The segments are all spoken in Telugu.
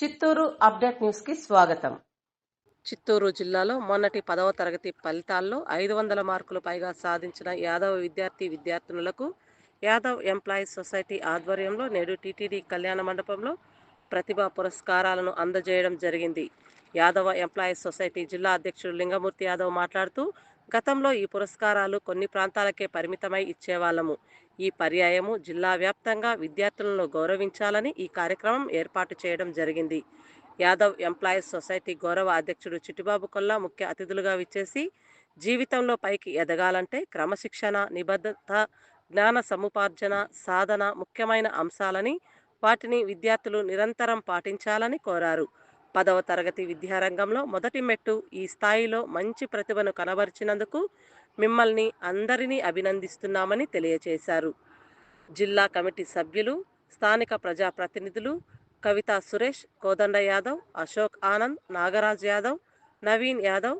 చిత్తూరు అప్డేట్ న్యూస్కి స్వాగతం. చిత్తూరు జిల్లాలో మొన్నటి పదవ తరగతి ఫలితాల్లో ఐదు వందల మార్కులు పైగా సాధించిన యాదవ విద్యార్థి విద్యార్థినులకు యాదవ్ ఎంప్లాయీస్ సొసైటీ ఆధ్వర్యంలో నేడు టీటీడీ కళ్యాణ మండపంలో ప్రతిభా పురస్కారాలను అందజేయడం జరిగింది. యాదవ ఎంప్లాయీస్ సొసైటీ జిల్లా అధ్యక్షుడు లింగమూర్తి యాదవ్ మాట్లాడుతూ గతంలో ఈ పురస్కారాలు కొన్ని ప్రాంతాలకే పరిమితమై ఇచ్చేవాళ్ళము. ఈ పర్యాయము జిల్లా వ్యాప్తంగా విద్యార్థులను గౌరవించాలని ఈ కార్యక్రమం ఏర్పాటు చేయడం జరిగింది. యాదవ్ ఎంప్లాయీస్ సొసైటీ గౌరవ అధ్యక్షుడు చిట్టిబాబు కొల్లా ముఖ్య అతిథులుగా విచ్చేసి జీవితంలో పైకి ఎదగాలంటే క్రమశిక్షణ నిబద్ధత జ్ఞాన సముపార్జన సాధన ముఖ్యమైన అంశాలని వాటిని విద్యార్థులు నిరంతరం పాటించాలని కోరారు. పదవ తరగతి విద్యారంగంలో మొదటి మెట్టు ఈ స్థాయిలో మంచి ప్రతిభను కనబరిచినందుకు మిమ్మల్ని అందరినీ అభినందిస్తున్నామని తెలియజేశారు జిల్లా కమిటీ సభ్యులు స్థానిక ప్రజాప్రతినిధులు కవిత సురేష్ కోదండ యాదవ్ అశోక్ ఆనంద్ నాగరాజ్ యాదవ్ నవీన్ యాదవ్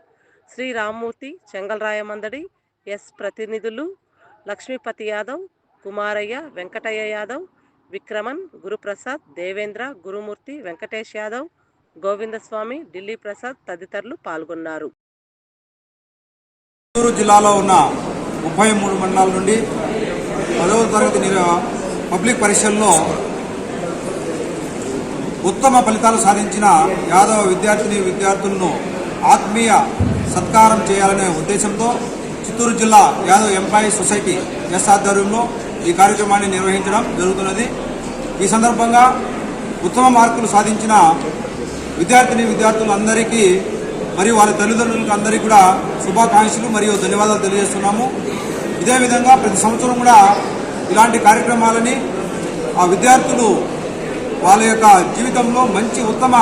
శ్రీ రామ్మూర్తి చెంగల్రాయ ఎస్ ప్రతినిధులు లక్ష్మీపతి యాదవ్ కుమారయ్య వెంకటయ్య యాదవ్ విక్రమన్ గురుప్రసాద్ దేవేంద్ర గురుమూర్తి వెంకటేష్ యాదవ్ గోవిందస్వామి ఢిల్లీ ప్రసాద్ తదితరులు పాల్గొన్నారు. చిత్తూరు జిల్లాలో ఉన్న ముప్పై మూడు మండలాల నుండి పదవ తరగతి పబ్లిక్ పరీక్షల్లో ఉత్తమ ఫలితాలు సాధించిన యాదవ విద్యార్థిని విద్యార్థులను ఆత్మీయ సత్కారం చేయాలనే ఉద్దేశంతో చిత్తూరు జిల్లా యాదవ్ ఎంప్లాయీ సొసైటీ ఎస్ ఆధ్వర్యంలో ఈ కార్యక్రమాన్ని నిర్వహించడం జరుగుతున్నది. ఈ సందర్భంగా ఉత్తమ మార్కులు సాధించిన విద్యార్థిని విద్యార్థులందరికీ మరియు వారి తల్లిదండ్రులకు అందరికీ కూడా శుభాకాంక్షలు మరియు ధన్యవాదాలు తెలియజేస్తున్నాము. ఇదే విధంగా ప్రతి సంవత్సరం కూడా ఇలాంటి కార్యక్రమాలని ఆ విద్యార్థులు వాళ్ళ యొక్క జీవితంలో మంచి ఉత్తమ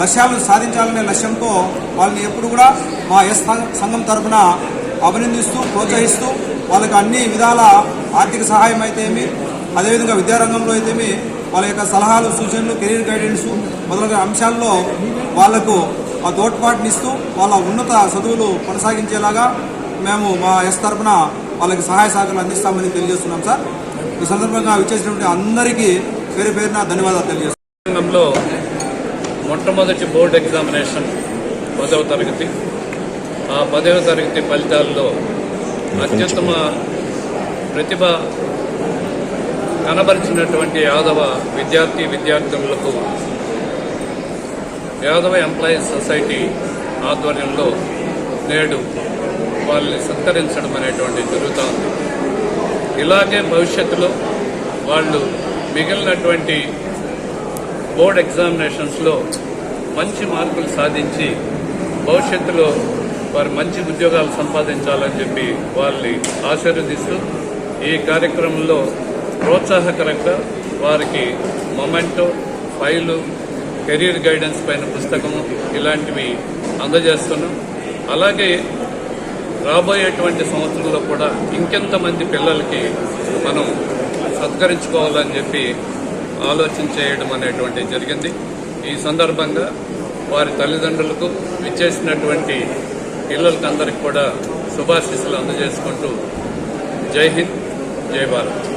లక్ష్యాలను సాధించాలనే లక్ష్యంతో వాళ్ళని ఎప్పుడు కూడా మా ఎస్ సంఘం తరఫున అభినందిస్తూ ప్రోత్సహిస్తూ వాళ్ళకి అన్ని విధాల ఆర్థిక సహాయం అయితేమి అదేవిధంగా విద్యారంగంలో అయితేమి వాళ్ళ యొక్క సలహాలు సూచనలు కెరీర్ గైడెన్స్ మొదలగు అంశాల్లో వాళ్ళకు ఆ తోడ్పాటునిస్తూ వాళ్ళ ఉన్నత చదువులు కొనసాగించేలాగా మేము మా ఎస్ తరఫున వాళ్ళకి సహాయ సహకారాలు అందిస్తామని తెలియజేస్తున్నాం సార్. ఈ సందర్భంగా విచ్చేసినటువంటి అందరికీ పేరు పేరున ధన్యవాదాలు తెలియజేస్తున్నాంలో మొట్టమొదటి బోర్డు ఎగ్జామినేషన్ పదవ తరగతి. ఆ పదవ తరగతి ఫలితాల్లో అత్యుత్తమ ప్రతిభ కనబరిచినటువంటి యాదవ విద్యార్థి విద్యార్థులకు యాదవ ఎంప్లాయీస్ సొసైటీ ఆధ్వర్యంలో నేడు వాళ్ళని సత్కరించడం అనేటువంటి జరుగుతూ ఉంది. ఇలాగే భవిష్యత్తులో వాళ్ళు మిగిలినటువంటి బోర్డ్ ఎగ్జామినేషన్స్లో మంచి మార్కులు సాధించి భవిష్యత్తులో వారు మంచి ఉద్యోగాలు సంపాదించాలని చెప్పి వాళ్ళని ఆశీర్వదిస్తూ ఈ కార్యక్రమంలో ప్రోత్సాహకరంగా వారికి మొమెంటో ఫైలు కెరీర్ గైడెన్స్ పైన పుస్తకము ఇలాంటివి అందజేస్తున్నాం. అలాగే రాబోయేటువంటి సంవత్సరంలో కూడా ఇంకెంతమంది పిల్లలకి మనం సత్కరించుకోవాలని చెప్పి ఆలోచన చేయడం అనేటువంటి జరిగింది. ఈ సందర్భంగా వారి తల్లిదండ్రులకు విచ్చేసినటువంటి పిల్లలకందరికి కూడా శుభాశీస్సులు అందజేసుకుంటూ జై హింద్ జై భారత్.